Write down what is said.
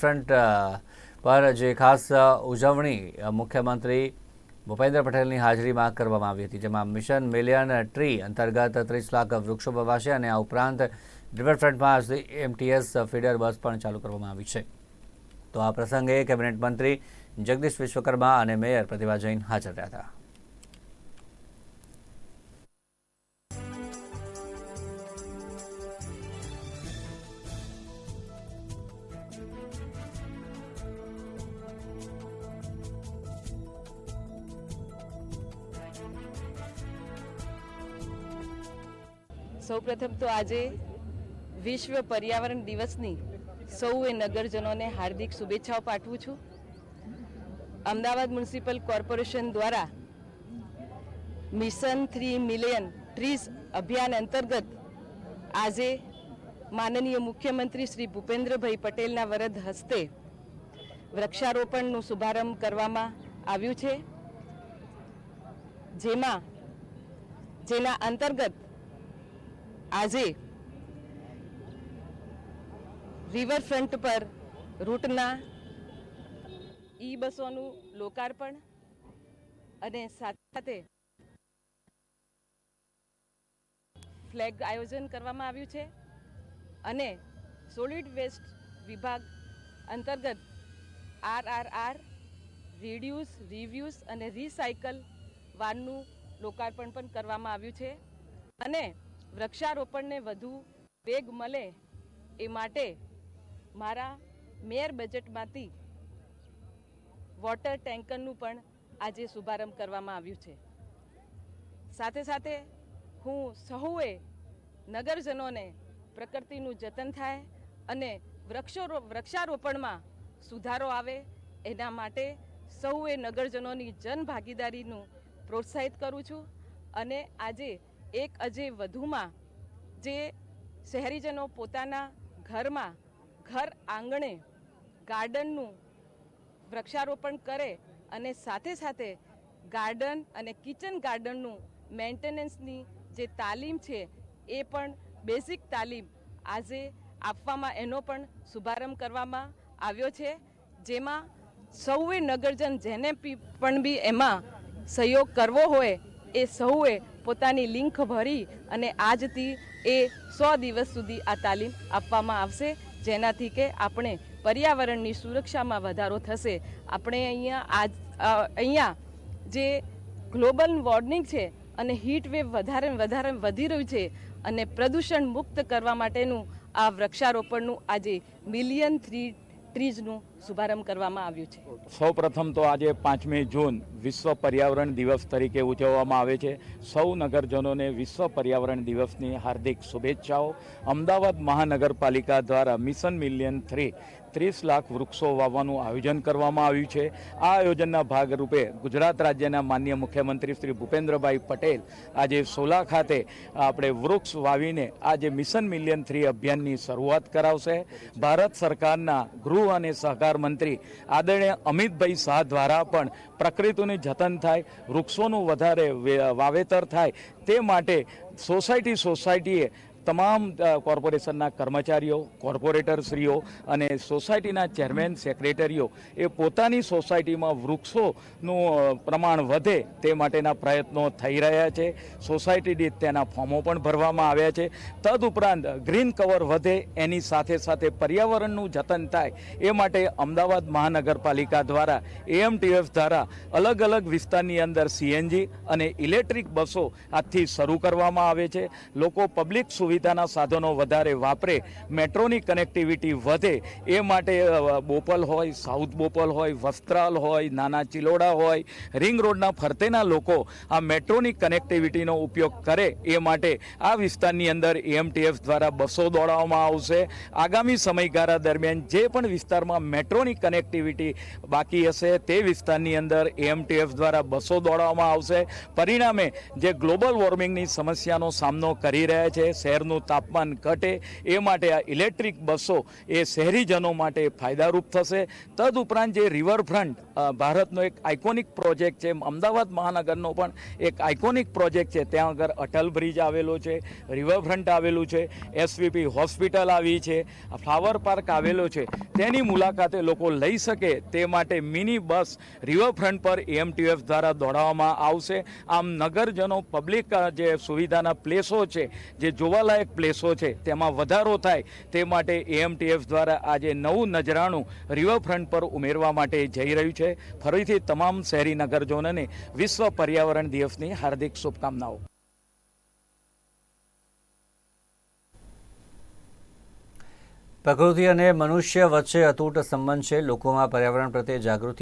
Front પર જે ખાસ ઉજવણી મુખ્યમંત્રી ભૂપેન્દ્ર પટેલની હાજરીમાં કરવામાં આવી હતી, જેમાં મિશન મિલિયન ટ્રી અંતર્ગત ત્રીસ લાખ વૃક્ષો વવાશે અને આ ઉપરાંત રિવરફ્રન્ટમાં આજથી એમટીએસ ફીડર બસ પણ ચાલુ કરવામાં આવી છે. તો આ પ્રસંગે કેબિનેટ મંત્રી જગદીશ વિશ્વકર્મા અને મેયર પ્રતિભા જૈન હાજર રહ્યા હતા. સૌપ્રથમ તો આજે વિશ્વ પર્યાવરણ દિવસની સૌએ નગરજનોને હાર્દિક શુભેચ્છાઓ પાઠવું છું. અમદાવાદ મ્યુનિસિપલ કોર્પોરેશન દ્વારા મિશન થ્રી મિલિયન ટ્રીઝ અભિયાન અંતર્ગત આજે માનનીય મુખ્યમંત્રી શ્રી ભૂપેન્દ્રભાઈ પટેલના વરદ હસ્તે વૃક્ષારોપણનો શુભારંભ કરવામાં આવ્યું છે. જેમાં, જેના અંતર્ગત આજે રિવરફ્રન્ટ પર રૂટના ઈ બસોનું લોકાર્પણ અને સાથે સાથે ફ્લેગ આયોજન કરવામાં આવ્યું છે અને સોલિડ વેસ્ટ વિભાગ અંતર્ગત R R R reduce reuse અને રિસાયકલ વાનનું લોકાર્પણ પણ કરવામાં આવ્યું છે. અને વૃક્ષારોપણને વધુ વેગ મળે એ માટે મારા મેયર બજેટમાંથી વોટર ટેન્કરનું પણ આજે શુભારંભ કરવામાં આવ્યું છે. સાથે સાથે હું સહુએ નગરજનોને પ્રકૃતિનું જતન થાય અને વૃક્ષો વૃક્ષારોપણમાં સુધારો આવે એના માટે સૌએ નગરજનોની જન ભાગીદારીનું પ્રોત્સાહિત કરું છું. અને આજે એક અજે વધુમાં જે શહેરીજનો પોતાના ઘરમાં ઘર આંગણે ગાર્ડનનું વૃક્ષારોપણ કરે અને સાથે સાથે ગાર્ડન અને કિચન ગાર્ડનનું મેન્ટેનન્સની જે તાલીમ છે, એ પણ બેઝિક તાલીમ આજે આપવામાં એનો પણ શુભારંભ કરવામાં આવ્યો છે, જેમાં સૌએ નગરજન જેને પણ બી એમાં સહયોગ કરવો હોય એ સૌએ પોતાની લિંક ભરી અને આજથી એ સો દિવસ સુધી આ તાલીમ આપવામાં આવશે. જેનાથી કે આપણે પર્યાવરણની સુરક્ષામાં વધારો થશે. આપણે અહીંયા આજ અહીંયા જે ગ્લોબલ વોર્મિંગ છે અને હીટ વેવ વધારે વધારે વધી રહ્યું છે અને પ્રદૂષણ મુક્ત કરવા માટેનું આ વૃક્ષારોપણનું આજે મિલિયન થ્રી, ટ્રીઝનું શુભારંભ કરવામાં આવ્યું છે. સૌ પ્રથમ તો આજે પાંચમી જૂન વિશ્વ પર્યાવરણ દિવસ તરીકે ઉજવવામાં આવે છે. સૌ નગરજનોને વિશ્વ પર્યાવરણ દિવસની હાર્દિક શુભેચ્છાઓ. અમદાવાદ મહાનગરપાલિકા દ્વારા મિશન મિલિયન થ્રી ત્રીસ લાખ વૃક્ષો વાવવાનું આયોજન કરવામાં આવ્યું છે. આ આયોજનના ભાગરૂપે ગુજરાત રાજ્યના માન્ય મુખ્યમંત્રી શ્રી ભૂપેન્દ્રભાઈ પટેલ આજે સોલા ખાતે આપણે વૃક્ષ વાવીને આજે મિશન મિલિયન થ્રી અભિયાનની શરૂઆત કરાવશે. ભારત સરકારના ગૃહ અને સહકાર મંત્રી આદરણીય અમિતભાઈ શાહ દ્વારા પણ પ્રકૃતિનું જતન થાય, વૃક્ષોનું વધારે વાવેતર થાય તે માટે સોસાયટી સોસાયટીએ તમામ કોર્પોરેશનના કર્મચારીઓ, કોર્પોરેટરશ્રીઓ અને સોસાયટીના ચેરમેન, સેક્રેટરીઓ એ પોતાની સોસાયટીમાં વૃક્ષોનું પ્રમાણ વધે તે માટેના પ્રયત્નો થઈ રહ્યા છે. સોસાયટી દીઠ તેના ફોર્મો પણ ભરવામાં આવ્યા છે. તદુપરાંત ગ્રીન કવર વધે એની સાથે સાથે પર્યાવરણનું જતન થાય એ માટે અમદાવાદ મહાનગરપાલિકા દ્વારા, એએમટીએફ દ્વારા અલગ અલગ વિસ્તારની અંદર સીએનજી અને ઇલેક્ટ્રિક બસો આજથી શરૂ કરવામાં આવે છે. લોકો પબ્લિક સુવિધાના સાધનો વધારે વાપરે, મેટ્રોની કનેક્ટિવિટી વધે, એ માટે બોપલ હોય, સાઉથ બોપલ હોય, વસ્ત્રાલ હોય, નાના ચિલોડા હોય, રિંગ રોડના ફરતેના લોકો આ મેટ્રોની કનેક્ટિવિટીનો ઉપયોગ કરે, એ માટે આ વિસ્તારની અંદર એએમટીએફ દ્વારા બસો દોડાવવામાં આવશે. આગામી સમયગાળા દરમિયાન જે પણ વિસ્તારમાં મેટ્રોની કનેક્ટિવિટી બાકી હશે, તે વિસ્તારની અંદર એએમટીએફ દ્વારા બસો દોડાવવામાં આવશે. પરિણામે જે ગ્લોબલ વોર્મિંગની સમસ્યાનો સામનો કરી રહ્યા છે, શહેરનું બહારનું તાપમાન ઘટે, એ માટે આ ઇલેક્ટ્રિક બસો એ શહેરીજનો માટે ફાયદારૂપ થશે. તદુપરાંત જે રિવરફ્રન્ટ ભારતનો એક આઇકોનિક પ્રોજેક્ટ છે અમદાવાદ મહાનગરનો પણ એક આઇકોનિક પ્રોજેક્ટ છે. ત્યાં આગળ અટલ બ્રિજ આવેલો છે, રિવરફ્રન્ટ આવેલું છે, એસવીપી હોસ્પિટલ આવી છે ફ્લાવર પાર્ક આવેલો છે. તેની મુલાકાતે લોકો લઈ શકે તે માટે મિની બસ રિવરફ્રન્ટ પર એએમટીએફ દ્વારા દોડાવવામાં આવશે. આમ નગરજનો પબ્લિક જે સુવિધાના પ્લેસો છે, જે જોવાલાયક પ્લેસો છે. તેમાં વધારો થાય તે માટે એએમટીએફ દ્વારા આજે નવું નજરાણું રિવરફ્રન્ટ પર ઉમેરવા માટે જઈ રહ્યું છે. ફરીથી તમામ શહેરી નગરજનોને વિશ્વ પર્યાવરણ દિવસની હાર્દિક શુભકામનાઓ. પ્રકૃતિ અને મનુષ્ય વચ્ચે અતૂટ સંબંધ છે. લોકોમાં પર્યાવરણ પ્રત્યે જાગૃતિ